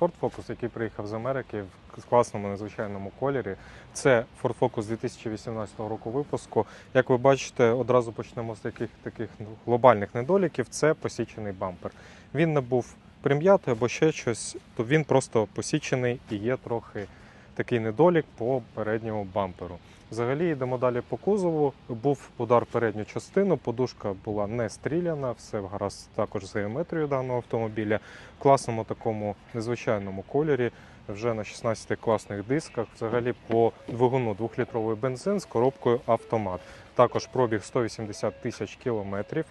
Ford Focus, який приїхав з Америки в класному незвичайному кольорі. Це Ford Focus 2018 року випуску. Як ви бачите, одразу почнемо з таких таких ну, глобальних недоліків. Це посічений бампер. Він не був прим'ятий або ще щось, то він просто посічений і є трохи такий недолік по передньому бамперу. Взагалі йдемо далі по кузову. Був удар в передню частину, подушка була не стріляна, все гаразд також з геометрією даного автомобіля. В класному такому незвичайному кольорі, вже на 16 класних дисках. Взагалі по двигуну 2-літровий бензин з коробкою автомат. Також пробіг 180 тисяч кілометрів.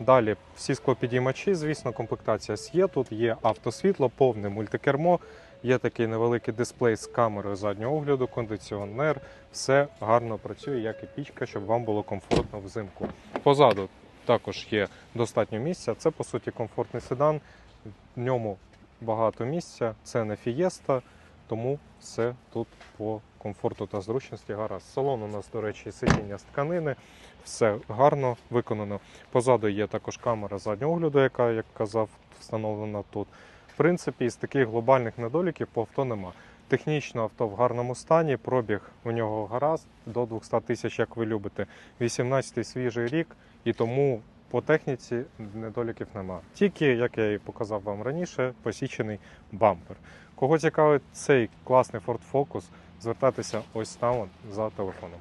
Далі всі склопідіймачі, звісно, комплектація є. Тут є автосвітло, повне мультикермо, є такий невеликий дисплей з камерою заднього огляду, кондиціонер. Все гарно працює, як і пічка, щоб вам було комфортно взимку. Позаду також є достатньо місця. Це по суті комфортний седан. В ньому багато місця. Це не фієста, тому все тут по комфорту та зручності гаразд. Салон у нас, до речі, сидіння з тканини. Все гарно виконано. Позаду є також камера заднього огляду, яка, як казав, встановлена тут. В принципі, із таких глобальних недоліків по авто нема. Технічно авто в гарному стані, пробіг у нього гаразд до 200 тисяч, як ви любите. 18-й свіжий рік, і тому по техніці недоліків нема. Тільки, як я і показав вам раніше, посічений бампер. Кого цікавить цей класний Ford Focus, звертайтеся ось там за телефоном.